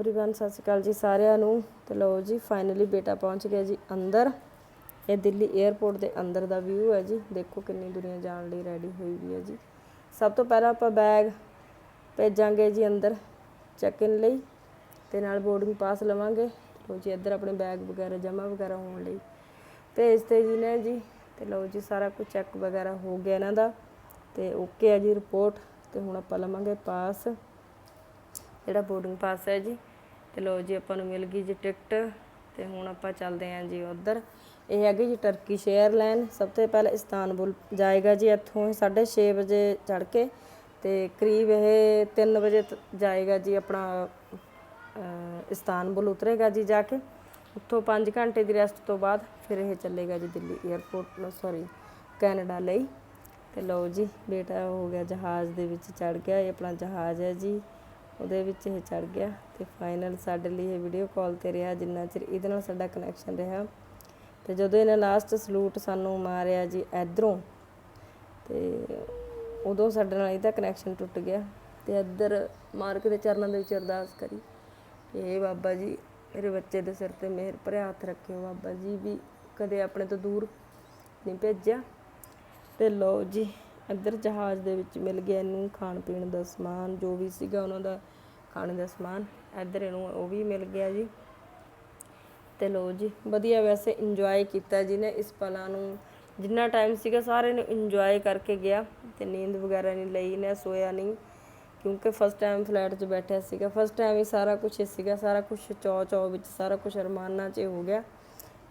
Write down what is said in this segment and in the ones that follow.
Everyone ਸਤਿ ਸ਼੍ਰੀ ਅਕਾਲ ਜੀ ਸਾਰਿਆਂ ਨੂੰ। ਤੇ ਲਓ ਜੀ ਫਾਈਨਲੀ ਬੇਟਾ ਪਹੁੰਚ ਗਿਆ ਜੀ ਅੰਦਰ। ਇਹ ਦਿੱਲੀ 에ਅਰਪੋਰਟ ਦੇ ਅੰਦਰ ਦਾ ਵਿਊ ਹੈ ਜੀ। ਦੇਖੋ ਕਿੰਨੀ ਦੁਨੀਆ ਜਾਣ ਲਈ ਰੈਡੀ ਹੋਈ ਵੀ ਹੈ ਜੀ। ਸਭ ਤੋਂ ਪਹਿਲਾਂ ਆਪਾਂ ਬੈਗ ਭੇਜਾਂਗੇ ਜੀ ਅੰਦਰ ਚੈੱਕ ਇਨ ਲਈ। ਤੇ ਨਾਲ ਬੋਰਡਿੰਗ ਪਾਸ ਲਵਾਂਗੇ। ਲਓ ਜੀ, ਇੱਧਰ ਆਪਣੇ ਬੈਗ ਵਗੈਰਾ ਜਮਾ ਵਗੈਰਾ ਹੋਣ ਲਈ ਭੇਜਦੇ ਜੀ ਨੇ ਜੀ। ਤੇ ਲਓ ਜੀ, ਸਾਰਾ ਕੁਝ ਚੈੱਕ ਵਗੈਰਾ ਹੋ ਗਿਆ ਇਹਨਾਂ ਦਾ। ਤੇ ਓਕੇ ਹੈ ਜੀ ਰਿਪੋਰਟ ਤੇ ਹੁਣ ਆਪਾਂ ਲਵਾਂਗੇ ਪਾਸ ਜਿਹੜਾ ਬੋਰਡਿੰਗ ਪਾਸ ਹੈ ਜੀ। ਤੇ ਲੋ ਜੀ, ਆਪਾਂ ਨੂੰ ਮਿਲ ਗਈ ਜੀ ਟਿਕਟ ਤੇ ਹੁਣ ਆਪਾਂ ਚੱਲਦੇ ਆਂ ਜੀ ਉਧਰ। ਇਹ ਹੈਗੀ ਜੀ ਟਰਕੀ 에ਅਰਲਾਈਨ ਸਭ ਤੋਂ ਪਹਿਲਾਂ ਇਸਤਾਨਬੁਲ ਜਾਏਗਾ ਜੀ ਇੱਥੋਂ 6:30 ਵਜੇ ਚੜ ਕੇ। ਤੇ ਕਰੀਬ ਇਹ 3 ਵਜੇ ਜਾਏਗਾ ਜੀ ਆਪਣਾ ਇਸਤਾਨਬੁਲ ਉਤਰੇਗਾ ਜੀ ਜਾ ਕੇ। ਉੱਥੋਂ 5 ਘੰਟੇ ਦੀ ਰੈਸਟ ਤੋਂ ਬਾਅਦ ਫਿਰ ਇਹ ਚੱਲੇਗਾ ਜੀ ਦਿੱਲੀ 에ਅਰਪੋਰਟ ਸੌਰੀ ਕੈਨੇਡਾ ਲਈ। ਤੇ ਲਓ ਜੀ, ਬੇਟਾ ਹੋ ਗਿਆ ਜਹਾਜ਼ ਦੇ ਵਿੱਚ ਚੜ ਗਿਆ। ਇਹ ਆਪਣਾ ਜਹਾਜ਼ ਹੈ ਜੀ। ਉਹਦੇ ਵਿੱਚ ਇਹ ਚੜ ਗਿਆ ਤੇ ਫਾਈਨਲ ਸਾਡੇ ਲਈ ਇਹ ਵੀਡੀਓ ਕਾਲ ਤੇ ਰਿਹਾ ਜਿੰਨਾ ਚਿਰ ਇਹਦੇ ਨਾਲ ਸਾਡਾ ਕਨੈਕਸ਼ਨ ਰਿਹਾ। ਤੇ ਜਦੋਂ ਇਹਨੇ ਲਾਸਟ ਸਲੂਟ ਸਾਨੂੰ ਮਾਰਿਆ ਜੀ ਇਧਰੋਂ, ਤੇ ਉਦੋਂ ਸਾਡੇ ਨਾਲ ਇਹਦਾ ਕਨੈਕਸ਼ਨ ਟੁੱਟ ਗਿਆ ਤੇ ਇੱਧਰ ਮਾਰਕ ਦੇ ਚਰਨਾਂ ਦੇ ਵਿੱਚ ਅਰਦਾਸ ਕਰੀ ਕਿ ਇਹ ਬਾਬਾ ਜੀ, ਮੇਰੇ ਬੱਚੇ ਦੇ ਸਿਰ ਤੇ ਮਿਹਰ ਭਰਿਆ ਹੱਥ ਰੱਖਿਓ ਬਾਬਾ ਜੀ, ਵੀ ਕਦੇ ਆਪਣੇ ਤੋਂ ਦੂਰ ਨਹੀਂ ਭੇਜਿਆ। ਤੇ ਲਓ ਜੀ, ਇੱਧਰ ਜਹਾਜ਼ ਦੇ ਵਿੱਚ ਮਿਲ ਗਿਆ ਇਹਨੂੰ ਖਾਣ ਪੀਣ ਦਾ ਸਮਾਨ, ਜੋ ਵੀ ਸੀਗਾ ਉਹਨਾਂ ਦਾ ਖਾਣੇ ਦਾ ਸਮਾਨ ਇੱਧਰ ਇਹਨੂੰ ਉਹ ਵੀ ਮਿਲ ਗਿਆ ਜੀ। ਤੇ ਲੋ ਜੀ, ਵਧੀਆ ਵੈਸੇ ਇੰਜੋਏ ਕੀਤਾ ਜੀ ਨੇ ਇਸ ਪਲਾਂ ਨੂੰ। ਜਿੰਨਾ ਟਾਈਮ ਸੀਗਾ ਸਾਰੇ ਨੇ ਇੰਜੋਏ ਕਰਕੇ ਗਿਆ ਤੇ ਨੀਂਦ ਵਗੈਰਾ ਨਹੀਂ ਲਈ ਨੇ, ਸੋਇਆ ਨਹੀਂ। ਕਿਉਂਕਿ ਫਸਟ ਟਾਈਮ ਫਲੈਟ 'ਚ ਬੈਠਿਆ ਸੀਗਾ। ਫਸਟ ਟਾਈਮ ਹੀ ਸਾਰਾ ਕੁਝ ਸੀਗਾ, ਸਾਰਾ ਕੁਝ ਚੌ ਚੌ ਵਿੱਚ, ਸਾਰਾ ਕੁਝ ਅਰਮਾਨਾਂ 'ਚ ਹੋ ਗਿਆ।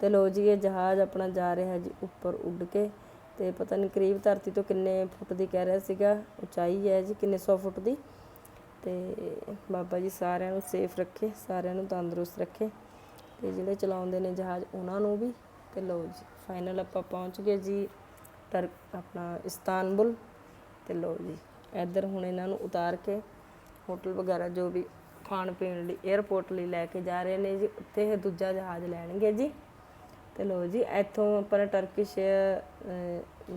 ਤੇ ਲਓ ਜੀ, ਇਹ ਜਹਾਜ਼ ਆਪਣਾ ਜਾ ਰਿਹਾ ਜੀ ਉੱਪਰ ਉੱਡ ਕੇ। ਤੇ ਪਤਾ ਨਹੀਂ ਕਰੀਬ ਧਰਤੀ ਤੋਂ ਕਿੰਨੇ ਫੁੱਟ ਦੀ ਕਹਿ ਰਿਹਾ ਸੀਗਾ, ਉਚਾਈ ਹੈ ਜੀ ਕਿੰਨੇ 100 ਫੁੱਟ ਦੀ। ਤੇ ਬਾਬਾ ਜੀ ਸਾਰਿਆਂ ਨੂੰ ਸੇਫ ਰੱਖੇ, ਸਾਰਿਆਂ ਨੂੰ ਤੰਦਰੁਸਤ ਰੱਖੇ ਤੇ ਜਿਹੜੇ ਚਲਾਉਂਦੇ ਨੇ ਜਹਾਜ਼ ਉਹਨਾਂ ਨੂੰ ਵੀ ਤੇ ਲਓ ਜੀ ਫਾਈਨਲ ਆਪਾਂ ਪਹੁੰਚ ਗਏ ਜੀ ਟਰ ਆਪਣਾ ਇਸਤਾਨਬੁਲ ਤੇ ਲਓ ਜੀ, ਇੱਧਰ ਹੁਣ ਇਹਨਾਂ ਨੂੰ ਉਤਾਰ ਕੇ ਹੋਟਲ ਵਗੈਰਾ ਜੋ ਵੀ ਖਾਣ ਪੀਣ ਲਈ 에ਅਰਪੋਰਟ ਲਈ ਲੈ ਕੇ ਜਾ ਰਹੇ ਨੇ ਜੀ, ਉੱਥੇ ਇਹ ਦੂਜਾ ਜਹਾਜ਼ ਲੈਣਗੇ ਜੀ ਤੇ ਲੋ ਜੀ, ਇੱਥੋਂ ਆਪਾਂ ਟਰਕਿਸ਼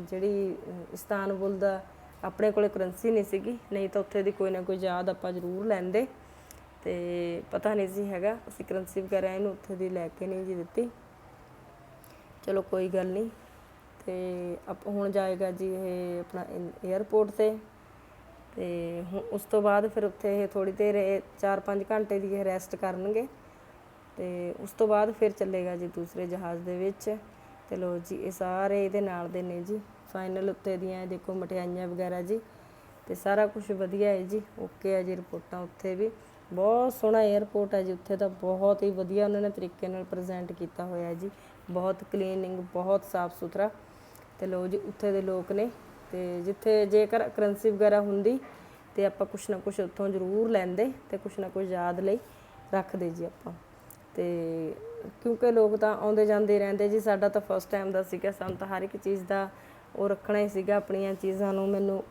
ਜਿਹੜੀ ਇਸਤਾਨਬੁਲ ਦਾ ਆਪਣੇ ਕੋਲੇ ਕਰੰਸੀ ਨਹੀਂ ਸੀਗੀ, ਨਹੀਂ ਤਾਂ ਉੱਥੇ ਦੀ ਕੋਈ ਨਾ ਕੋਈ ਯਾਦ ਆਪਾਂ ਜ਼ਰੂਰ ਲੈਂਦੇ। ਤੇ ਪਤਾ ਨਹੀਂ ਸੀ ਹੈਗਾ, ਅਸੀਂ ਕਰੰਸੀ ਵਗੈਰਾ ਇਹਨੂੰ ਉੱਥੇ ਦੀ ਲੈ ਕੇ ਨਹੀਂ ਜੀ ਦਿੱਤੀ। ਚਲੋ ਕੋਈ ਗੱਲ ਨਹੀਂ, ਤੇ ਆਪ ਹੁਣ ਜਾਏਗਾ ਜੀ ਇਹ ਆਪਣਾ 에ਅਰਪੋਰਟ ਤੇ। ਤੇ ਹੁਣ ਉਸ ਤੋਂ ਬਾਅਦ ਫਿਰ ਉੱਥੇ ਇਹ ਥੋੜੀ ਦੇਰ 4-5 ਘੰਟੇ ਦੀ ਇਹ ਰੈਸਟ ਕਰਨਗੇ। ਤੇ ਉਸ ਤੋਂ ਬਾਅਦ ਫਿਰ ਚੱਲੇਗਾ ਜੀ ਦੂਸਰੇ ਜਹਾਜ਼ ਦੇ ਵਿੱਚ। ਤੇ ਲੋ ਜੀ, ਇਹ ਸਾਰੇ ਇਹਦੇ ਨਾਲ ਦੇ ਨੇ ਜੀ। ਫਾਈਨਲ ਉੱਤੇ ਦੀਆਂ ਦੇਖੋ ਮਠਿਆਈਆਂ ਵਗੈਰਾ ਜੀ। ਤੇ ਸਾਰਾ ਕੁਝ ਵਧੀਆ ਹੈ ਜੀ। ਓਕੇ ਹੈ ਜੀ ਰਿਪੋਰਟਾਂ ਉੱਥੇ ਵੀ। ਬਹੁਤ ਸੋਹਣਾ 에ਅਰਪੋਰਟ ਹੈ ਜੀ। ਉੱਥੇ ਤਾਂ ਬਹੁਤ ਹੀ ਵਧੀਆ ਉਹਨਾਂ ਨੇ ਤਰੀਕੇ ਨਾਲ ਪ੍ਰੈਜ਼ੈਂਟ ਕੀਤਾ ਹੋਇਆ ਜੀ। ਬਹੁਤ ਕਲੀਨਿੰਗ ਬਹੁਤ ਸਾਫ਼ ਸੁਥਰਾ। ਤੇ ਲੋ ਜੀ, ਉੱਥੇ ਦੇ ਲੋਕ ਨੇ। ਤੇ ਜਿੱਥੇ ਜੇਕਰ ਕਰੰਸੀ ਵਗੈਰਾ ਹੁੰਦੀ, ਤੇ ਆਪਾਂ ਕੁਛ ਨਾ ਕੁਛ ਉੱਥੋਂ ਜ਼ਰੂਰ ਲੈਂਦੇ ਤੇ ਕੁਛ ਨਾ ਕੁਛ ਯਾਦ ਲਈ ਰੱਖਦੇ ਜੀ ਆਪਾਂ। ਤੇ ਕਿਉਂਕਿ ਲੋਕ ਤਾਂ ਆਉਂਦੇ ਜਾਂਦੇ ਰਹਿੰਦੇ ਜੀ, ਸਾਡਾ ਤਾਂ ਫਸਟ ਟਾਈਮ ਦਾ ਸੀਗਾ, ਸਾਨੂੰ ਤਾਂ ਹਰ ਇੱਕ ਚੀਜ਼ ਦਾ ਉਹ ਰੱਖਣਾ ਹੀ ਸੀਗਾ, ਆਪਣੀਆਂ ਚੀਜ਼ਾਂ ਨੂੰ ਮੈਨੂੰ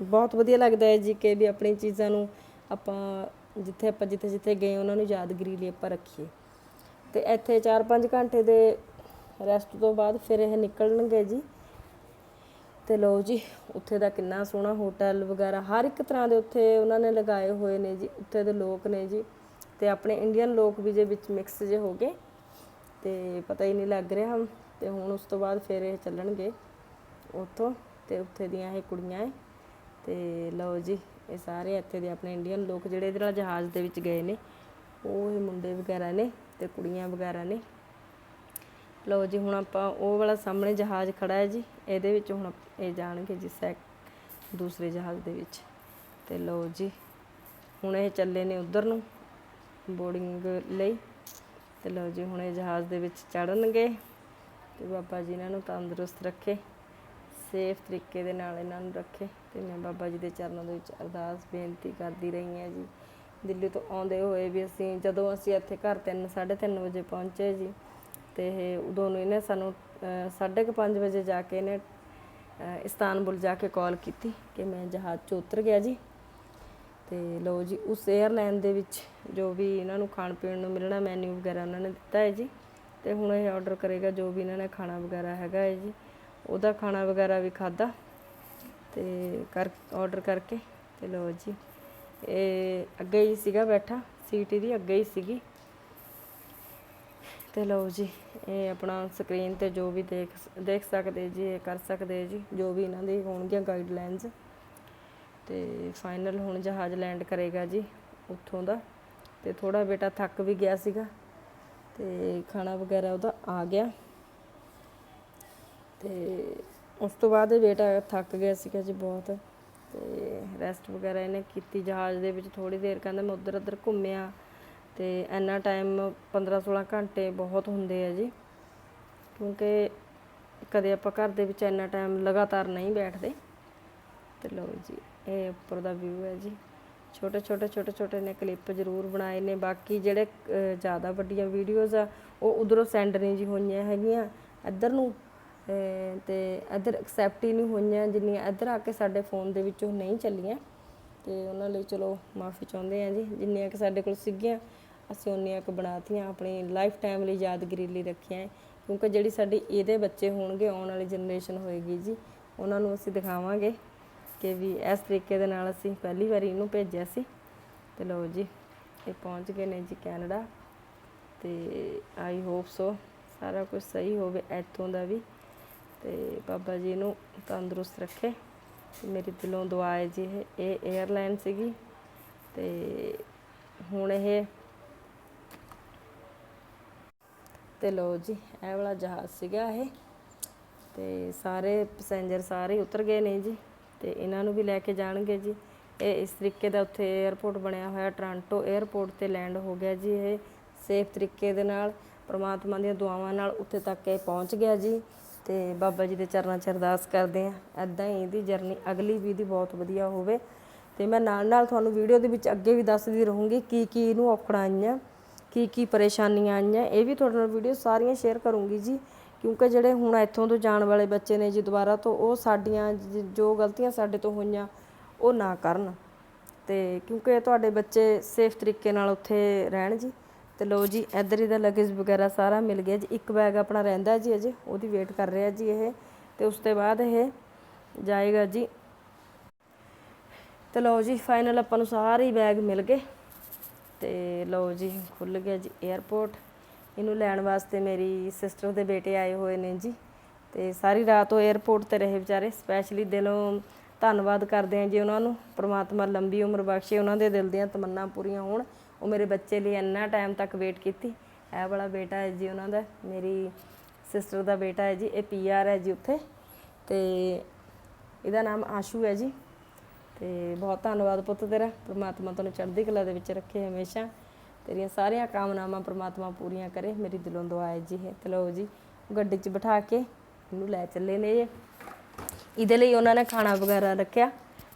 ਬਹੁਤ ਵਧੀਆ ਲੱਗਦਾ ਹੈ ਜੀ ਕਿ ਵੀ ਆਪਣੀ ਚੀਜ਼ਾਂ ਨੂੰ ਆਪਾਂ ਜਿੱਥੇ ਆਪਾਂ ਜਿੱਥੇ ਜਿੱਥੇ ਗਏ, ਉਹਨਾਂ ਨੂੰ ਯਾਦਗਰੀ ਲਈ ਆਪਾਂ ਰੱਖੀਏ। ਤੇ ਇੱਥੇ 4-5 ਘੰਟੇ ਦੇ ਰੈਸਟ ਤੋਂ ਬਾਅਦ ਫਿਰ ਇਹ ਨਿਕਲਣਗੇ ਜੀ। ਤੇ ਲਓ ਜੀ, ਉੱਥੇ ਦਾ ਕਿੰਨਾ ਸੋਹਣਾ ਹੋਟਲ ਵਗੈਰਾ, ਹਰ ਇੱਕ ਤਰ੍ਹਾਂ ਦੇ ਉੱਥੇ ਉਹਨਾਂ ਨੇ ਲਗਾਏ ਹੋਏ ਨੇ ਜੀ, ਉੱਥੇ ਦੇ ਲੋਕ ਨੇ ਜੀ। ਤੇ ਆਪਣੇ ਇੰਡੀਅਨ ਲੋਕ ਵੀ ਜੇ ਵਿੱਚ ਮਿਕਸ ਜੇ ਹੋ ਗਏ, ਤੇ ਪਤਾ ਹੀ ਨਹੀਂ ਲੱਗ ਰਿਹਾ ਤੇ ਹੁਣ ਉਸ ਤੋਂ ਬਾਅਦ ਫਿਰ ਇਹ ਚੱਲਣਗੇ ਉੱਥੋਂ, ਤੇ ਉੱਥੇ ਦੀਆਂ ਇਹ ਕੁੜੀਆਂ ਹੈ ਤੇ ਲਓ ਜੀ, ਇਹ ਸਾਰੇ ਇੱਥੇ ਦੇ ਆਪਣੇ ਇੰਡੀਅਨ ਲੋਕ ਜਿਹੜੇ ਇਹਦੇ ਨਾਲ ਜਹਾਜ਼ ਦੇ ਵਿੱਚ ਗਏ ਨੇ, ਉਹ ਇਹ ਮੁੰਡੇ ਵਗੈਰਾ ਨੇ ਤੇ ਕੁੜੀਆਂ ਵਗੈਰਾ ਨੇ। ਲਓ ਜੀ, ਹੁਣ ਆਪਾਂ ਉਹ ਵਾਲਾ ਸਾਹਮਣੇ ਜਹਾਜ਼ ਖੜਾ ਹੈ ਜੀ, ਇਹਦੇ ਵਿੱਚ ਹੁਣ ਇਹ ਜਾਣਗੇ ਜੀ ਸੈਕ ਦੂਸਰੇ ਜਹਾਜ਼ ਦੇ ਵਿੱਚ। ਤੇ ਲਓ ਜੀ, ਹੁਣ ਇਹ ਚੱਲੇ ਨੇ ਉਧਰ ਨੂੰ। ਬੋਰਡਿੰਗ ਲਈ। ਤੇ ਲਓ ਜੀ, ਹੁਣ ਇਹ ਜਹਾਜ਼ ਦੇ ਵਿੱਚ ਚੜਨਗੇ ਤੇ ਬਾਬਾ ਜੀ ਇਹਨਾਂ ਨੂੰ ਤੰਦਰੁਸਤ ਰੱਖੇ, ਸੇਫ ਤਰੀਕੇ ਦੇ ਨਾਲ ਇਹਨਾਂ ਨੂੰ ਰੱਖੇ। ਤੇ ਮੈਂ ਬਾਬਾ ਜੀ ਦੇ ਚਰਨਾਂ ਦੇ ਵਿੱਚ ਅਰਦਾਸ, ਬੇਨਤੀ ਕਰਦੀ ਰਹੀ ਹਾਂ ਜੀ। ਦਿੱਲੀ ਤੋਂ ਆਉਂਦੇ ਹੋਏ ਵੀ ਅਸੀਂ, ਜਦੋਂ ਅਸੀਂ ਇੱਥੇ ਘਰ 3 3:30 ਵਜੇ ਪਹੁੰਚੇ ਜੀ, ਤੇ ਉਦੋਂ ਨੂੰ ਇਹਨੇ ਸਾਨੂੰ 5:30 ਵਜੇ ਜਾ ਕੇ ਇਹਨੇ ਇਸਤਾਨਬੁਲ ਜਾ ਕੇ ਕਾਲ ਕੀਤੀ ਕਿ ਮੈਂ ਜਹਾਜ਼ 'ਚ ਉਤਰ ਗਿਆ ਜੀ। ਤੇ ਲਓ ਜੀ, ਉਸ 에ਅਰਲਾਈਨ ਦੇ ਵਿੱਚ ਜੋ ਵੀ ਇਹਨਾਂ ਨੂੰ ਖਾਣ ਪੀਣ ਨੂੰ ਮਿਲਣਾ ਮੈਨੂ ਵਗੈਰਾ ਉਹਨਾਂ ਨੇ ਦਿੱਤਾ ਹੈ ਜੀ। ਤੇ ਹੁਣ ਇਹ ਆਰਡਰ ਕਰੇਗਾ ਜੋ ਵੀ ਇਹਨਾਂ ਨੇ ਖਾਣਾ ਵਗੈਰਾ ਹੈਗਾ ਹੈ ਜੀ। ਉਹਦਾ ਖਾਣਾ ਵਗੈਰਾ ਵੀ ਖਾਦਾ ਤੇ ਕਰ ਆਰਡਰ ਕਰਕੇ ਤੇ ਲਓ ਜੀ। ਇਹ ਅੱਗੇ ਹੀ ਸੀਗਾ ਬੈਠਾ, ਸੀਟ ਦੀ ਅੱਗੇ ਹੀ ਸੀਗੀ। ਤੇ ਲਓ ਜੀ, ਇਹ ਆਪਣਾ ਸਕਰੀਨ ਤੇ ਜੋ ਵੀ ਦੇਖ ਦੇਖ ਸਕਦੇ ਜੀ, ਇਹ ਕਰ ਸਕਦੇ ਜੀ, ਜੋ ਵੀ ਇਹਨਾਂ ਦੀ ਹੋਣਗੀਆਂ ਗਾਈਡਲਾਈਨਸ ਤੇ ਫਾਈਨਲ ਹੁਣ ਜਹਾਜ਼ ਲੈਂਡ ਕਰੇਗਾ ਜੀ ਉੱਥੋਂ ਦਾ। ਤੇ ਥੋੜਾ ਬੇਟਾ ਥੱਕ ਵੀ ਗਿਆ ਸੀਗਾ ਤੇ ਖਾਣਾ ਵਗੈਰਾ ਉਹਦਾ ਆ ਗਿਆ। ਤੇ ਉਸ ਤੋਂ ਬਾਅਦ ਇਹ ਬੇਟਾ ਥੱਕ ਗਿਆ ਸੀਗਾ ਜੀ ਬਹੁਤ। ਤੇ ਰੈਸਟ ਵਗੈਰਾ ਇਹਨੇ ਕੀਤੀ ਜਹਾਜ਼ ਦੇ ਵਿੱਚ ਥੋੜੀ ਦੇਰ। ਕਹਿੰਦਾ ਮੈਂ ਉਧਰ ਉਧਰ ਘੁੰਮਿਆ ਤੇ ਇੰਨਾ ਟਾਈਮ 15 16 ਘੰਟੇ ਬਹੁਤ ਹੁੰਦੇ ਆ ਜੀ। ਕਿਉਂਕਿ ਕਦੇ ਆਪਾਂ ਘਰ ਦੇ ਵਿੱਚ ਇੰਨਾ ਟਾਈਮ ਲਗਾਤਾਰ ਨਹੀਂ ਬੈਠਦੇ। ਤੇ ਲਓ ਜੀ ਇਹ ਉੱਪਰ ਦਾ ਵਿਊ ਹੈ ਜੀ। ਛੋਟੇ ਛੋਟੇ ਛੋਟੇ ਛੋਟੇ ਨੇ ਕਲਿੱਪ ਜ਼ਰੂਰ ਬਣਾਏ ਨੇ। ਬਾਕੀ ਜਿਹੜੇ ਜ਼ਿਆਦਾ ਵੱਡੀਆਂ ਵੀਡੀਓਜ਼ ਆ ਉਹ ਉਧਰੋਂ ਸੈਂਡ ਨਹੀਂ ਜੀ ਹੋਈਆਂ ਹੈਗੀਆਂ। ਇੱਧਰ ਨੂੰ ਅਹ, ਤੇ ਇੱਧਰ ਐਕਸੈਪਟ ਹੀ ਨਹੀਂ ਹੋਈਆਂ ਜਿੰਨੀਆਂ ਇੱਧਰ ਆ ਕੇ ਸਾਡੇ ਫੋਨ ਦੇ ਵਿੱਚੋਂ ਨਹੀਂ ਚੱਲੀਆਂ। ਤੇ ਉਹਨਾਂ ਲਈ ਚਲੋ ਮਾਫੀ ਚਾਹੁੰਦੇ ਆ ਜੀ। ਜਿੰਨੀਆਂ ਕਿ ਸਾਡੇ ਕੋਲ ਸੀਗੀਆਂ ਅਸੀਂ ਉਨੀਆਂ ਕੁ ਬਣਾਤੀਆਂ ਆਪਣੀ ਲਾਈਫ ਟਾਈਮ ਲਈ ਯਾਦਗਿਰੀ ਲਈ ਰੱਖੀਆਂ ਹੈ। ਕਿਉਂਕਿ ਜਿਹੜੀ ਸਾਡੀ ਇਹਦੇ ਬੱਚੇ ਹੋਣਗੇ ਆਉਣ ਵਾਲੀ ਜਨਰੇਸ਼ਨ ਹੋਏਗੀ ਜੀ ਉਹਨਾਂ ਨੂੰ ਅਸੀਂ ਦਿਖਾਵਾਂਗੇ। ਕਿ ਵੀ ਇਸ ਤਰੀਕੇ ਦੇ ਨਾਲ ਅਸੀਂ ਪਹਿਲੀ ਵਾਰੀ ਇਹਨੂੰ ਭੇਜਿਆ ਸੀ। ਤੇ ਲਓ ਜੀ, ਇਹ ਪਹੁੰਚ ਗਏ ਨੇ ਜੀ ਕੈਨੇਡਾ। ਤੇ ਆਈ ਹੋਪ ਸੋ ਸਾਰਾ ਕੁਝ ਸਹੀ ਹੋਵੇ ਇੱਥੋਂ ਦਾ ਵੀ। ਤੇ ਬਾਬਾ ਜੀ ਨੂੰ ਤੰਦਰੁਸਤ ਰੱਖੇ। ਤੇ ਮੇਰੀ ਦਿਲੋਂ ਦੁਆ ਹੈ ਜੀ, ਇਹ ਇਹ 에ਅਰਲਾਈਨ ਸੀਗੀ। ਤੇ ਹੁਣ ਇਹ ਤੇ ਲਓ ਜੀ, ਇਹ ਵਾਲਾ ਜਹਾਜ਼ ਸੀਗਾ ਇਹ। ਤੇ ਸਾਰੇ ਪੈਸੇਂਜਰ ਸਾਰੇ ਉਤਰ ਗਏ ਨੇ ਜੀ। ਤੇ ਇਹਨਾਂ ਨੂੰ ਵੀ ਲੈ ਕੇ ਜਾਣਗੇ ਜੀ। ਇਹ ਇਸ ਤਰੀਕੇ ਦਾ ਉੱਥੇ 에ਅਰਪੋਰਟ ਬਣਿਆ ਹੋਇਆ ਟ੍ਰਾਂਟੋ 에ਅਰਪੋਰਟ ਤੇ ਲੈਂਡ ਹੋ ਗਿਆ ਜੀ ਇਹ। ਸੇਫ ਤਰੀਕੇ ਦੇ ਨਾਲ, ਪ੍ਰਮਾਤਮਾ ਦੀਆਂ ਦੁਆਵਾਂ ਨਾਲ ਉੱਥੇ ਤੱਕ ਇਹ ਪਹੁੰਚ ਗਿਆ ਜੀ। ਤੇ ਬਾਬਾ ਜੀ ਦੇ ਚਰਨਾਂ 'ਚ ਅਰਦਾਸ ਕਰਦੇ ਆ ਐਦਾਂ ਹੀ ਇਹਦੀ ਜਰਨੀ ਅਗਲੀ ਵੀ ਦੀ ਬਹੁਤ ਵਧੀਆ ਹੋਵੇ। ਤੇ ਮੈਂ ਨਾਲ ਨਾਲ ਤੁਹਾਨੂੰ ਵੀਡੀਓ ਦੇ ਵਿੱਚ ਅੱਗੇ ਵੀ ਦੱਸਦੀ ਰਹੂੰਗੀ ਕੀ ਕੀ ਇਹਨੂੰ ਔਕੜਾਂ ਆਈਆਂ ਕੀ ਕੀ ਪਰੇਸ਼ਾਨੀਆਂ ਆਈਆਂ। ਇਹ ਵੀ ਤੁਹਾਡੇ ਨਾਲ ਵੀਡੀਓ ਸਾਰੀਆਂ ਸ਼ੇਅਰ ਕਰੂੰਗੀ ਜੀ। ਕਿਉਂਕਿ ਜਿਹੜੇ ਹੁਣ ਇੱਥੋਂ ਤੋਂ ਜਾਣ ਵਾਲੇ ਬੱਚੇ ਨੇ ਜੀ ਦੁਬਾਰਾ ਤੋਂ, ਉਹ ਸਾਡੀਆਂ ਜ- ਜੋ ਗਲਤੀਆਂ ਸਾਡੇ ਤੋਂ ਹੋਈਆਂ, ਉਹ ਨਾ ਕਰਨ। ਤੇ ਕਿਉਂਕਿ ਤੁਹਾਡੇ ਬੱਚੇ ਸੇਫ ਤਰੀਕੇ ਨਾਲ ਉੱਥੇ ਰਹਿਣ ਜੀ। ਤੇ ਲੋ ਜੀ, ਇੱਧਰ ਇਹਦਾ ਲਗੇਜ ਵਗੈਰਾ ਸਾਰਾ ਮਿਲ ਗਿਆ ਜੀ। ਇੱਕ ਬੈਗ ਆਪਣਾ ਰਹਿੰਦਾ ਜੀ ਅਜੇ, ਉਹਦੀ ਵੇਟ ਕਰ ਰਿਹਾ ਜੀ ਇਹ। ਤੇ ਉਸ ਤੋਂ ਬਾਅਦ ਇਹ ਜਾਏਗਾ ਜੀ। ਤੇ ਲਓ ਜੀ ਫਾਈਨਲ ਆਪਾਂ ਨੂੰ ਸਾਰੇ ਹੀ ਬੈਗ ਮਿਲ ਗਏ। ਤੇ ਲਓ ਜੀ ਖੁੱਲ ਗਿਆ ਜੀ 에ਅਰਪੋਰਟ ਇਹਨੂੰ ਲੈਣ ਵਾਸਤੇ ਮੇਰੀ ਸਿਸਟਰ ਦੇ ਬੇਟੇ ਆਏ ਹੋਏ ਨੇ ਜੀ। ਤੇ ਸਾਰੀ ਰਾਤ ਉਹ 에ਅਰਪੋਰਟ ਤੇ ਰਹੇ ਵਿਚਾਰੇ। ਸਪੈਸ਼ਲੀ ਦਿਲੋਂ ਧੰਨਵਾਦ ਕਰਦੇ ਹਾਂ ਜੀ ਉਹਨਾਂ ਨੂੰ। ਪ੍ਰਮਾਤਮਾ ਲੰਬੀ ਉਮਰ ਬਖਸ਼ੇ ਉਹਨਾਂ ਦੇ ਦਿਲ ਦੀਆਂ ਤਮੰਨਾ ਪੂਰੀਆਂ ਹੋਣ। ਉਹ ਮੇਰੇ ਬੱਚੇ ਲਈ ਇੰਨਾ ਟਾਈਮ ਤੱਕ ਵੇਟ ਕੀਤੀ। ਇਹ ਵਾਲਾ ਬੇਟਾ ਹੈ ਜੀ ਉਹਨਾਂ ਦਾ। ਮੇਰੀ ਸਿਸਟਰ ਦਾ ਬੇਟਾ ਹੈ ਜੀ। ਇਹ ਪੀਆਰ ਹੈ ਜੀ ਉੱਥੇ। ਤੇ ਇਹਦਾ ਨਾਮ ਆਸ਼ੂ ਹੈ ਜੀ। ਤੇ ਬਹੁਤ ਧੰਨਵਾਦ ਪੁੱਤ ਤੇਰਾ। ਪ੍ਰਮਾਤਮਾ ਤੁਹਾਨੂੰ ਚੜ੍ਹਦੀ ਕਲਾ ਦੇ ਵਿੱਚ ਰੱਖੇ ਹਮੇਸ਼ਾ। ਤੇਰੀਆਂ ਸਾਰੀਆਂ ਕਾਮਨਾਵਾਂ ਪ੍ਰਮਾਤਮਾ ਪੂਰੀਆਂ ਕਰੇ, ਮੇਰੀ ਦਿਲੋਂ ਦੁਆ ਹੈ ਜੀ ਇਹ। ਤੇ ਲਓ ਜੀ, ਗੱਡੀ 'ਚ ਬਿਠਾ ਕੇ ਇਹਨੂੰ ਲੈ ਚੱਲੇ ਨੇ ਇਹ। ਇਹਦੇ ਲਈ ਉਹਨਾਂ ਨੇ ਖਾਣਾ ਵਗੈਰਾ ਰੱਖਿਆ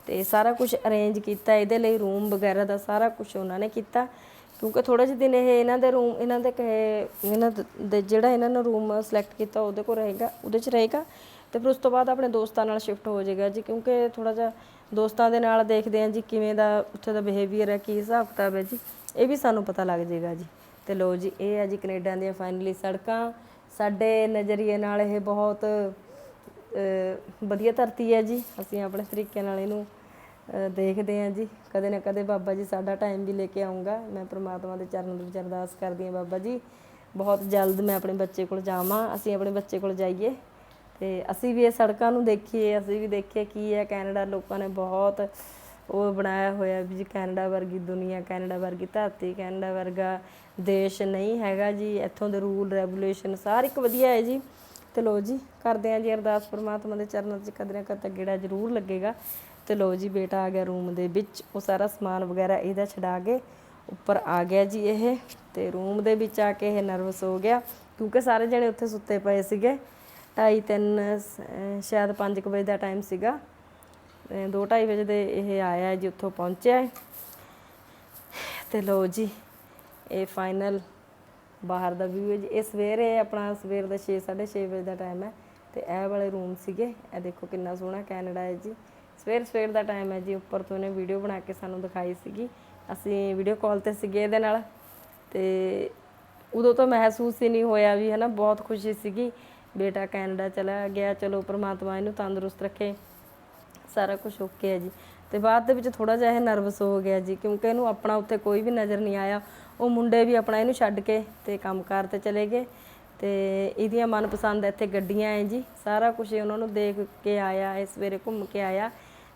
ਤੇ ਸਾਰਾ ਕੁਝ ਅਰੇਂਜ ਕੀਤਾ, ਇਹਦੇ ਲਈ ਰੂਮ ਵਗੈਰਾ ਦਾ ਸਾਰਾ ਕੁਝ ਉਹਨਾਂ ਨੇ ਕੀਤਾ। ਕਿਉਂਕਿ ਥੋੜੇ ਜਿਹੇ ਦਿਨ ਇਹ ਇਹਨਾਂ ਦੇ ਰੂਮ ਇਹਨਾਂ ਦੇ ਕਹੇ, ਇਹਨਾਂ ਦੇ- ਦੇ ਜਿਹੜਾ ਇਹਨਾਂ ਨੇ ਰੂਮ ਸਿਲੈਕਟ ਕੀਤਾ ਉਹਦੇ ਕੋਲ ਰਹੇਗਾ, ਉਹਦੇ 'ਚ ਰਹੇਗਾ। ਤੇ ਫਿਰ ਉਸ ਤੋਂ ਬਾਅਦ ਆਪਣੇ ਦੋਸਤਾਂ ਨਾਲ ਸ਼ਿਫਟ ਹੋ ਜਾਏਗਾ ਜੀ, ਕਿਉਂਕਿ ਥੋੜਾ ਜਿਹਾ ਦੋਸਤਾਂ ਦੇ ਨਾਲ ਦੇਖਦੇ ਹਾਂ ਜੀ ਕਿਵੇਂ ਦਾ ਉੱਥੇ ਦਾ ਬਿਹੇਵੀਅਰ ਹੈ, ਕੀ ਹਿਸਾਬ ਕਿਤਾਬ ਹੈ ਜੀ। ਇਹ ਵੀ ਸਾਨੂੰ ਪਤਾ ਲੱਗ ਜਾਏਗਾ ਜੀ। ਤੇ ਲੋ ਜੀ, ਇਹ ਹੈ ਜੀ ਕੈਨੇਡਾ ਦੀਆਂ ਫਾਈਨਲੀ ਸੜਕਾਂ। ਸਾਡੇ ਨਜ਼ਰੀਏ ਨਾਲ ਇਹ ਬਹੁਤ ਵਧੀਆ ਧਰਤੀ ਹੈ ਜੀ। ਅਸੀਂ ਆਪਣੇ ਤਰੀਕੇ ਨਾਲ ਇਹਨੂੰ ਦੇਖਦੇ ਹਾਂ ਜੀ। ਕਦੇ ਨਾ ਕਦੇ ਬਾਬਾ ਜੀ ਸਾਡਾ ਟਾਈਮ ਵੀ ਲੈ ਕੇ ਆਉਂਗਾ ਮੈਂ ਪ੍ਰਮਾਤਮਾ ਦੇ ਚਰਨ ਵਿੱਚ ਅਰਦਾਸ ਕਰਦੀ ਹਾਂ ਬਾਬਾ ਜੀ। ਬਹੁਤ ਜਲਦ ਮੈਂ ਆਪਣੇ ਬੱਚੇ ਕੋਲ ਜਾਵਾਂ। ਅਸੀਂ ਆਪਣੇ ਬੱਚੇ ਕੋਲ ਜਾਈਏ। ਤੇ ਅਸੀਂ ਵੀ ਇਹ ਸੜਕਾਂ ਨੂੰ ਦੇਖੀਏ, ਅਸੀਂ ਵੀ ਦੇਖੀਏ ਕੀ ਹੈ ਕੈਨੇਡਾ ਲੋਕਾਂ ਨੇ ਬਹੁਤ ਉਹ ਬਣਾਇਆ ਹੋਇਆ ਵੀ ਜੀ ਕੈਨੇਡਾ ਵਰਗੀ ਦੁਨੀਆ, ਕੈਨੇਡਾ ਵਰਗੀ ਧਰਤੀ, ਕੈਨੇਡਾ ਵਰਗਾ ਦੇਸ਼ ਨਹੀਂ ਹੈਗਾ ਜੀ, ਇੱਥੋਂ ਦੇ ਰੂਲ ਰੈਗੂਲੇਸ਼ਨ ਸਾਰ ਇੱਕ ਵਧੀਆ ਹੈ ਜੀ। ਤੇ ਲੋ ਜੀ, ਕਰਦੇ ਆਂ ਜੀ ਅਰਦਾਸ ਪ੍ਰਮਾਤਮਾ ਦੇ ਚਰਨਾਂ 'ਚ ਕਦਰਿਆਂ ਕਰਤਾ ਗੇੜਾ ਜ਼ਰੂਰ ਲੱਗੇਗਾ। ਤੇ ਲੋ ਜੀ, ਬੇਟਾ ਆ ਗਿਆ ਰੂਮ ਦੇ ਵਿੱਚ, ਉਹ ਸਾਰਾ ਸਮਾਨ ਵਗੈਰਾ ਇਹਦਾ ਛਡਾ ਕੇ ਉੱਪਰ ਆ ਗਿਆ ਜੀ ਇਹ। ਤੇ ਰੂਮ ਦੇ ਵਿੱਚ ਆ ਕੇ ਇਹ ਨਰਵਸ ਹੋ ਗਿਆ, ਕਿਉਂਕਿ ਸਾਰੇ ਜਣੇ ਉੱਥੇ ਸੁੱਤੇ ਪਏ ਸੀਗੇ। ਢਾਈ ਤਿੰਨ ਸ- ਸ਼ਾਇਦ 5 ਵਜੇ ਦਾ ਟਾਈਮ ਸੀਗਾ। 2:30 ਵਜੇ ਦੇ ਇਹ ਆਇਆ ਜੀ, ਉੱਥੋਂ ਪਹੁੰਚਿਆ ਹੈ। ਤੇ ਲੋ ਜੀ, ਇਹ ਫਾਈਨਲ ਬਾਹਰ ਦਾ ਵਿਊ ਹੈ ਜੀ। ਇਹ ਸਵੇਰੇ ਆਪਣਾ ਸਵੇਰ ਦਾ 6 6:30 ਵਜੇ ਦਾ ਟਾਈਮ ਹੈ। ਤੇ ਇਹ ਵਾਲੇ ਰੂਮ ਸੀਗੇ। ਇਹ ਦੇਖੋ ਕਿੰਨਾ ਸੋਹਣਾ ਕੈਨੇਡਾ ਹੈ ਜੀ। ਸਵੇਰ ਸਵੇਰ ਦਾ ਟਾਈਮ ਹੈ ਜੀ। ਉੱਪਰ ਤੋਂ ਇਹਨੇ ਵੀਡੀਓ ਬਣਾ ਕੇ ਸਾਨੂੰ ਦਿਖਾਈ ਸੀਗੀ। ਅਸੀਂ ਵੀਡੀਓ ਕਾਲ ਤੇ ਸੀਗੇ ਇਹਦੇ ਨਾਲ। ਤੇ ਉਦੋਂ ਤਾਂ ਮਹਿਸੂਸ ਹੀ ਨਹੀਂ ਹੋਇਆ ਵੀ ਹੈ ਨਾ ਬਹੁਤ ਖੁਸ਼ੀ ਸੀਗੀ। ਬੇਟਾ ਕੈਨੇਡਾ ਚਲਾ ਗਿਆ, ਚਲੋ ਪ੍ਰਮਾਤਮਾ ਇਹਨੂੰ ਤੰਦਰੁਸਤ ਰੱਖੇ, ਸਾਰਾ ਕੁਝ ਓਕੇ ਹੈ ਜੀ। ਤੇ ਬਾਅਦ ਦੇ ਵਿੱਚ ਥੋੜਾ ਜਿਹਾ ਇਹ ਨਰਵਸ ਹੋ ਗਿਆ ਜੀ, ਕਿਉਂਕਿ ਇਹਨੂੰ ਆਪਣਾ ਉੱਥੇ ਕੋਈ ਵੀ ਨਜ਼ਰ ਨਹੀਂ ਆਇਆ। ਉਹ ਮੁੰਡੇ ਵੀ ਆਪਣਾ ਇਹਨੂੰ ਛੱਡ ਕੇ ਤੇ ਕੰਮਕਾਰ ਤੇ ਚਲੇ ਗਏ। ਤੇ ਇਹਦੀਆਂ ਮਨਪਸੰਦ ਇੱਥੇ ਗੱਡੀਆਂ ਐ ਜੀ, ਸਾਰਾ ਕੁਝ ਉਹਨਾਂ ਨੂੰ ਦੇਖ ਕੇ ਆਇਆ, ਇਸ ਸਵੇਰੇ ਘੁੰਮ ਕੇ ਆਇਆ।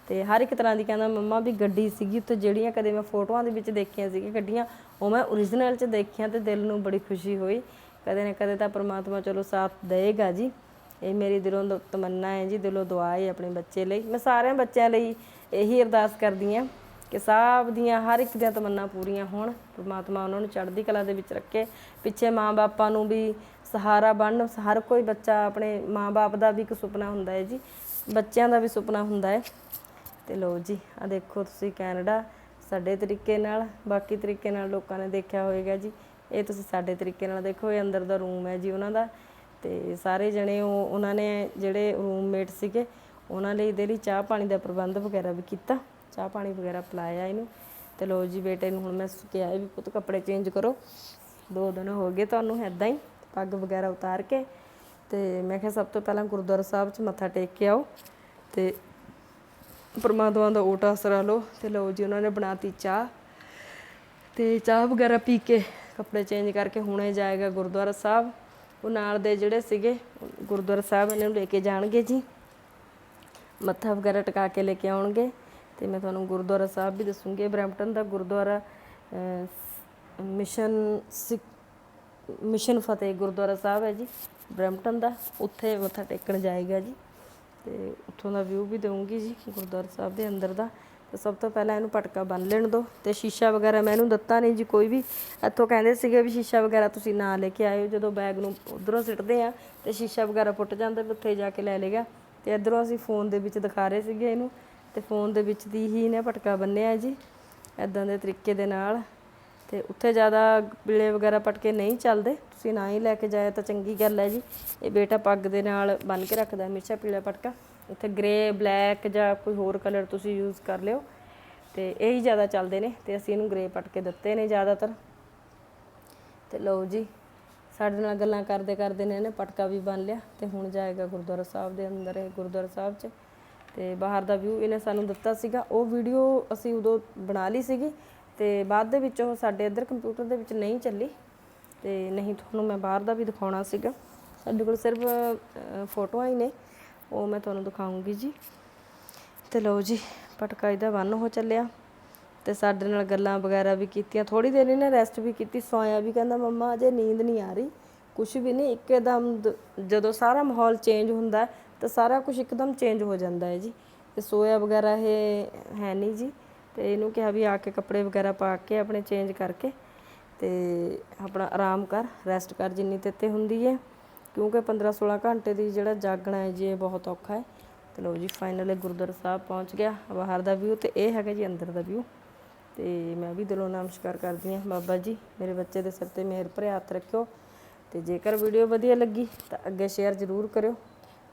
ਤੇ ਹਰ ਇੱਕ ਤਰ੍ਹਾਂ ਦੀ ਕਹਿੰਦਾ ਮੰਮਾ ਵੀ ਗੱਡੀ ਸੀਗੀ, ਉੱਥੇ ਜਿਹੜੀਆਂ ਕਦੇ ਮੈਂ ਫੋਟੋਆਂ ਦੇ ਵਿੱਚ ਦੇਖੀਆਂ ਸੀਗੀਆਂ ਗੱਡੀਆਂ, ਉਹ ਮੈਂ ਓਰੀਜਨਲ 'ਚ ਦੇਖੀਆਂ ਤੇ ਦਿਲ ਨੂੰ ਬੜੀ ਖੁਸ਼ੀ ਹੋਈ। ਕਦੇ ਨਾ ਕਦੇ ਤਾਂ ਪ੍ਰਮਾਤਮਾ ਚਲੋ ਸਾਥ ਦੇਵੇਗਾ ਜੀ। ਇਹ ਮੇਰੀ ਦਿਲੋਂ ਦ- ਤਮੰਨਾ ਹੈ ਜੀ, ਦਿਲੋਂ ਦੁਆ ਹੈ ਆਪਣੇ ਬੱਚੇ ਲਈ। ਮੈਂ ਸਾਰਿਆਂ ਬੱਚਿਆਂ ਲਈ ਇਹੀ ਅਰਦਾਸ ਕਰਦੀ ਹਾਂ ਕਿ ਸਭ ਦੀਆਂ ਹਰ ਇੱਕ ਦੀਆਂ ਤਮੰਨਾ ਪੂਰੀਆਂ ਹੋਣ, ਪ੍ਰਮਾਤਮਾ ਉਹਨਾਂ ਨੂੰ ਚੜ੍ਹਦੀ ਕਲਾ ਦੇ ਵਿੱਚ ਰੱਖੇ। ਪਿੱਛੇ ਮਾਂ-ਬਾਪਾਂ ਨੂੰ ਵੀ ਸਹਾਰਾ ਬਣਨ, ਹਰ ਕੋਈ ਬੱਚਾ ਆਪਣੇ ਮਾਂ-ਬਾਪ ਦਾ ਵੀ ਇੱਕ ਸੁਪਨਾ ਹੁੰਦਾ ਹੈ ਜੀ। ਬੱਚਿਆਂ ਦਾ ਵੀ ਸੁਪਨਾ ਹੁੰਦਾ ਹੈ। ਤੇ ਲੋ ਜੀ ਆ ਦੇਖੋ ਤੁਸੀਂ ਕੈਨੇਡਾ, ਸਾਡੇ ਤਰੀਕੇ ਨਾਲ, ਬਾਕੀ ਤਰੀਕੇ ਨਾਲ ਲੋਕਾਂ ਨੇ ਦੇਖਿਆ ਹੋਵੇਗਾ ਜੀ। ਇਹ ਤੁਸੀਂ ਸਾਡੇ ਤਰੀਕੇ ਨਾਲ ਦੇਖੋ, ਇਹ ਅੰਦਰ ਦਾ ਰੂਮ ਹੈ ਜੀ ਉਹਨਾਂ ਦਾ। ਤੇ ਸਾਰੇ ਜਣੇ ਉਹ, ਉਹਨਾਂ ਨੇ ਜਿਹੜੇ ਰੂਮਮੇਟ ਸੀਗੇ, ਉਹਨਾਂ ਲਈ ਇਹਦੇ ਲਈ ਚਾਹ ਪਾਣੀ ਦਾ ਪ੍ਰਬੰਧ ਵਗੈਰਾ ਵੀ ਕੀਤਾ। ਚਾਹ ਪਾਣੀ ਵਗੈਰਾ ਪਿਲਾਇਆ ਇਹਨੂੰ। ਤੇ ਲੋ ਜੀ ਬੇਟੇ ਨੂੰ ਹੁਣ ਮੈਂ ਕਿਹਾ ਵੀ ਪੁੱਤ ਕੱਪੜੇ ਚੇਂਜ ਕਰੋ। ਦੋ ਦਿਨ ਹੋ ਗਏ ਤੁਹਾਨੂੰ ਐਦਾਂ ਹੀ, ਪੱਗ ਵਗੈਰਾ ਉਤਾਰ ਕੇ। ਤੇ ਮੈਂ ਕਿਹਾ ਸਭ ਤੋਂ ਪਹਿਲਾਂ ਗੁਰਦੁਆਰਾ ਸਾਹਿਬ 'ਚ ਮੱਥਾ ਟੇਕ ਕੇ ਆਓ। ਤੇ ਪਰਮਾਤਮਾ ਦਾ ਓਟ ਆਸਰਾ ਲਓ। ਤੇ ਲਓ ਜੀ ਉਹਨਾਂ ਨੇ ਬਣਾਤੀ ਚਾਹ। ਤੇ ਚਾਹ ਵਗੈਰਾ ਪੀ ਕੇ ਕੱਪੜੇ ਚੇਂਜ ਕਰਕੇ ਹੁਣੇ ਜਾਏਗਾ ਗੁਰਦੁਆਰਾ ਸਾਹਿਬ। ਉਹ ਨਾਲ ਦੇ ਜਿਹੜੇ ਸੀਗੇ, ਗੁਰਦੁਆਰਾ ਸਾਹਿਬ ਇਹਨਾਂ ਨੂੰ ਲੈ ਕੇ ਜਾਣਗੇ ਜੀ। ਮੱਥਾ ਵਗੈਰਾ ਟਿਕਾ ਕੇ ਲੈ ਕੇ ਆਉਣਗੇ। ਤੇ ਮੈਂ ਤੁਹਾਨੂੰ ਗੁਰਦੁਆਰਾ ਸਾਹਿਬ ਵੀ ਦੱਸੂਗੀ। ਇਹ ਦਾ ਗੁਰਦੁਆਰਾ ਮਿਸ਼ਨ ਸਿੱਖ, ਮਿਸ਼ਨ ਫਤਿਹ ਗੁਰਦੁਆਰਾ ਸਾਹਿਬ ਹੈ ਜੀ। ਬਰੈਂਪਟਨ ਦਾ, ਉੱਥੇ ਮੱਥਾ ਟੇਕਣ ਜਾਏਗਾ ਜੀ। ਤੇ ਉੱਥੋਂ ਦਾ ਵਿਊ ਵੀ ਦਊਂਗੀ ਜੀ ਗੁਰਦੁਆਰਾ ਸਾਹਿਬ ਦੇ ਅੰਦਰ ਦਾ। ਤੇ ਸਭ ਤੋਂ ਪਹਿਲਾਂ ਇਹਨੂੰ ਪਟਕਾ ਬੰਨ ਲੈਣ ਦਿਓ ਤੇ ਸ਼ੀਸ਼ਾ ਵਗੈਰਾ ਮੈਂ ਇਹਨੂੰ ਦਿੱਤਾ ਨਹੀਂ ਜੀ ਕੋਈ ਵੀ। ਇੱਥੋਂ ਕਹਿੰਦੇ ਸੀਗੇ ਵੀ ਸ਼ੀਸ਼ਾ ਵਗੈਰਾ ਤੁਸੀਂ ਨਾ ਲੈ ਕੇ ਆਇਓ, ਜਦੋਂ ਬੈਗ ਨੂੰ ਉਧਰੋਂ ਸਿੱਟਦੇ ਆ ਤੇ ਸ਼ੀਸ਼ਾ ਵਗੈਰਾ ਪੁੱਟ ਜਾਂਦਾ ਵੀ ਉੱਥੇ ਜਾ ਕੇ ਲੈ ਲੇਗਾ ਤੇ ਇਧਰੋਂ ਅਸੀਂ ਫੋਨ ਦੇ ਵਿੱਚ ਦਿਖਾ ਰਹੇ ਸੀਗੇ ਇਹਨੂੰ, ਤੇ ਫੋਨ ਦੇ ਵਿੱਚ ਦੀ ਹੀ ਇਹਨੇ ਪਟਕਾ ਬੰਨਿਆ ਜੀ ਐਦਾਂ ਦੇ ਤਰੀਕੇ ਦੇ ਨਾਲ। ਤੇ ਉੱਥੇ ਜ਼ਿਆਦਾ ਬਿਲੇ ਵਗੈਰਾ ਪਟਕੇ ਨਹੀਂ ਚੱਲਦੇ, ਤੁਸੀਂ ਨਾ ਹੀ ਲੈ ਕੇ ਜਾਇਆ ਤਾਂ ਚੰਗੀ ਗੱਲ ਹੈ ਜੀ। ਇਹ ਬੇਟਾ ਪੱਗ ਦੇ ਨਾਲ ਬੰਨ ਕੇ ਰੱਖਦਾ ਹਮੇਸ਼ਾ ਪੀਲਾ ਪਟਕਾ। ਉੱਥੇ ਗ੍ਰੇ ਬਲੈਕ ਜਾਂ ਕੋਈ ਹੋਰ ਕਲਰ ਤੁਸੀਂ ਯੂਜ਼ ਕਰ ਲਿਓ। ਤੇ ਇਹ ਹੀ ਜ਼ਿਆਦਾ ਚੱਲਦੇ ਨੇ ਤੇ ਅਸੀਂ ਇਹਨੂੰ ਗ੍ਰੇ ਪਟਕੇ ਦਿੱਤੇ ਨੇ ਜ਼ਿਆਦਾਤਰ। ਤੇ ਲਓ ਜੀ, ਸਾਡੇ ਨਾਲ ਗੱਲਾਂ ਕਰਦੇ ਕਰਦੇ ਨੇ ਇਹਨੇ ਪਟਕਾ ਵੀ ਬੰਨ ਲਿਆ ਤੇ ਹੁਣ ਜਾਏਗਾ ਗੁਰਦੁਆਰਾ ਸਾਹਿਬ ਦੇ ਅੰਦਰ ਇਹ ਗੁਰਦੁਆਰਾ ਸਾਹਿਬ 'ਚ। ਤੇ ਬਾਹਰ ਦਾ ਵਿਊ ਇਹਨੇ ਸਾਨੂੰ ਦਿੱਤਾ ਸੀਗਾ। ਉਹ ਵੀਡੀਓ ਅਸੀਂ ਉਦੋਂ ਬਣਾ ਲਈ ਸੀਗੀ ਤੇ ਬਾਅਦ ਦੇ ਵਿੱਚ ਉਹ ਸਾਡੇ ਇੱਧਰ ਕੰਪਿਊਟਰ ਦੇ ਵਿੱਚ ਨਹੀਂ ਚੱਲੀ ਤੇ ਨਹੀਂ ਤੁਹਾਨੂੰ ਮੈਂ ਬਾਹਰ ਦਾ ਵੀ ਦਿਖਾਉਣਾ ਸੀਗਾ। ਸਾਡੇ ਕੋਲ ਸਿਰਫ ਫੋਟੋਆਂ ਹੀ ਨੇ। ਉਹ ਮੈਂ ਤੁਹਾਨੂੰ ਦਿਖਾਉਂਗੀ ਜੀ। ਤੇ ਲਓ ਜੀ, ਪਟਕਾ ਇਹਦਾ ਬੰਨ ਹੋ ਚੱਲਿਆ। ਤੇ ਸਾਡੇ ਨਾਲ ਗੱਲਾਂ ਵਗੈਰਾ ਵੀ ਕੀਤੀਆਂ। ਥੋੜੀ ਦੇਰ ਇਹਨੇ ਰੈਸਟ ਵੀ ਕੀਤੀ। ਸੋਇਆ ਵੀ ਕਹਿੰਦਾ, ਮੰਮਾ, ਅਜੇ ਨੀਂਦ ਨਹੀਂ ਆ ਰਹੀ। ਕੁਝ ਵੀ ਨਹੀਂ, ਇੱਕਦਮ ਦ- ਜਦੋਂ ਸਾਰਾ ਮਾਹੌਲ ਚੇਂਜ ਹੁੰਦਾ, ਤਾਂ ਸਾਰਾ ਕੁਝ ਇੱਕਦਮ ਚੇਂਜ ਹੋ ਜਾਂਦਾ ਹੈ ਜੀ। ਤੇ ਸੋਇਆ ਵਗੈਰਾ ਇਹ ਹੈ ਨਹੀਂ ਜੀ। ਤੇ ਇਹਨੂੰ ਕਿਹਾ ਵੀ ਆ ਕੇ ਕੱਪੜੇ ਵਗੈਰਾ ਪਾ ਕੇ ਆਪਣੇ ਚੇਂਜ ਕਰਕੇ ਤੇ ਆਪਣਾ ਆਰਾਮ ਕਰ ਰੈਸਟ ਕਰ ਜਿੰਨੀ ਤੇ ਤੇ ਹੁੰਦੀ ਹੈ। ਕਿਉਂਕਿ 15 16 ਘੰਟੇ ਦੀ ਜਿਹੜਾ ਜਾਗਣਾ ਹੈ ਜੀ, ਇਹ ਬਹੁਤ ਔਖਾ ਹੈ। ਤੇ ਲਓ ਜੀ ਫਾਈਨਲੀ ਗੁਰਦੁਆਰਾ ਸਾਹਿਬ ਪਹੁੰਚ ਗਿਆ। ਬਾਹਰ ਦਾ ਵਿਊ ਤੇ ਇਹ ਹੈਗਾ ਜੀ, ਅੰਦਰ ਦਾ ਵਿਊ ਤੇ ਮੈਂ ਵੀ ਦਿਲੋਂ ਨਮਸਕਾਰ ਕਰਦੀ ਹਾਂ। ਬਾਬਾ ਜੀ, ਮੇਰੇ ਬੱਚੇ ਦੇ ਸਿਰ ਤੇ ਮਿਹਰ ਭਰਿਆ ਹੱਥ ਰੱਖਿਓ। ਤੇ ਜੇਕਰ ਵੀਡੀਓ ਵਧੀਆ ਲੱਗੀ, ਤਾਂ ਅੱਗੇ ਸ਼ੇਅਰ ਜ਼ਰੂਰ ਕਰਿਓ।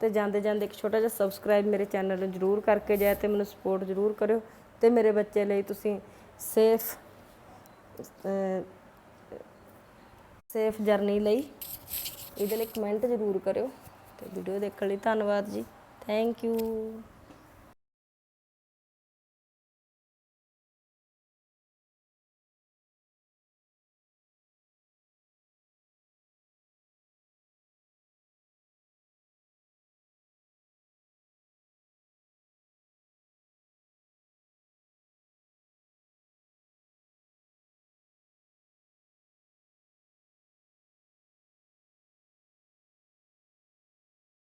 ਤੇ ਜਾਂਦੇ ਜਾਂਦੇ ਇੱਕ ਛੋਟਾ ਜਿਹਾ ਸਬਸਕ੍ਰਾਈਬ ਮੇਰੇ ਚੈਨਲ ਨੂੰ ਜ਼ਰੂਰ ਕਰਕੇ ਜਾਏ ਤੇ ਮੈਨੂੰ ਸਪੋਰਟ ਜ਼ਰੂਰ ਕਰਿਓ। ਤੇ ਮੇਰੇ ਬੱਚੇ ਲਈ ਤੁਸੀਂ ਸੇਫ ਸੇਫ ਜਰਨੀ ਲਈ ਇਹਦੇ ਲਈ ਕਮੈਂਟ ਜ਼ਰੂਰ ਕਰਿਓ ਤੇ ਵੀਡੀਓ ਦੇਖਣ ਲਈ ਧੰਨਵਾਦ ਜੀ। Thank you